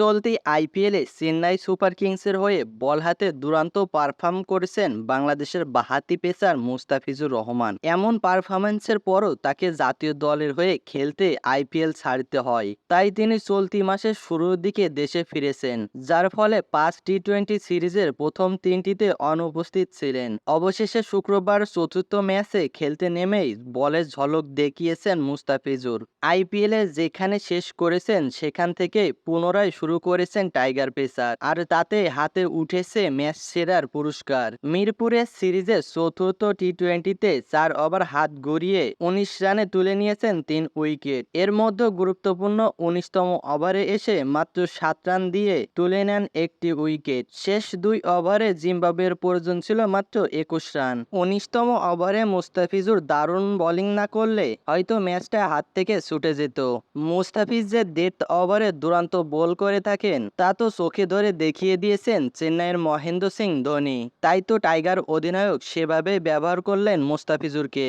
চলতি আইপিএলে চেন্নাই সুপার কিংসের হয়ে বল হাতে দুরান্ত পারফর্ম করেছেন বাংলাদেশের বাহাতি পেসার মুস্তাফিজুর রহমান। এমন পারফরমেন্সের পরও তাকে জাতীয় দলের হয়ে খেলতে আইপিএল ছাড়তে হয়। তাই তিনি চলতি মাসের শুরুর দিকে দেশে ফিরেছেন, যার ফলে পাঁচ টি টোয়েন্টি সিরিজের প্রথম তিনটিতে অনুপস্থিত ছিলেন। অবশেষে শুক্রবার চতুর্থ ম্যাচে খেলতে নেমেই বলের ঝলক দেখিয়েছেন মুস্তাফিজুর। আইপিএলে যেখানে শেষ করেছেন, সেখান থেকে পুনরায় শুরু করেছেন টাইগার পেসার। আর তাতে হাতে উঠেছে ম্যাচ সেরার পুরস্কার। মিরপুরের সিরিজের চতুর্থ টি টোয়েন্টিতে চার ওভার হাত গড়িয়ে উনিশ রানে তুলে নিয়েছেন তিন উইকেট। এর মধ্যে গুরুত্বপূর্ণ উনিশতম ওভারে এসে মাত্র সাত রান দিয়ে তুলে নেন একটি উইকেট। শেষ দুই ওভারে জিম্বাবুয়ের প্রয়োজন ছিল মাত্র একুশ রান। উনিশতম ওভারে মুস্তাফিজুর দারুণ বোলিং না করলে হয়তো ম্যাচটা হাত থেকে ছুটে যেত। মুস্তাফিজ যে ডেথ ওভারে দুরন্ত বল করে থাকেন। তা তো চোখে ধরে দেখিয়ে দিয়েছেন চেন্নাইয়ের মহেন্দ্র সিং ধোনি। তাই তো টাইগার অধিনায়ক সেভাবে ব্যবহার করলেন মুস্তাফিজুরকে।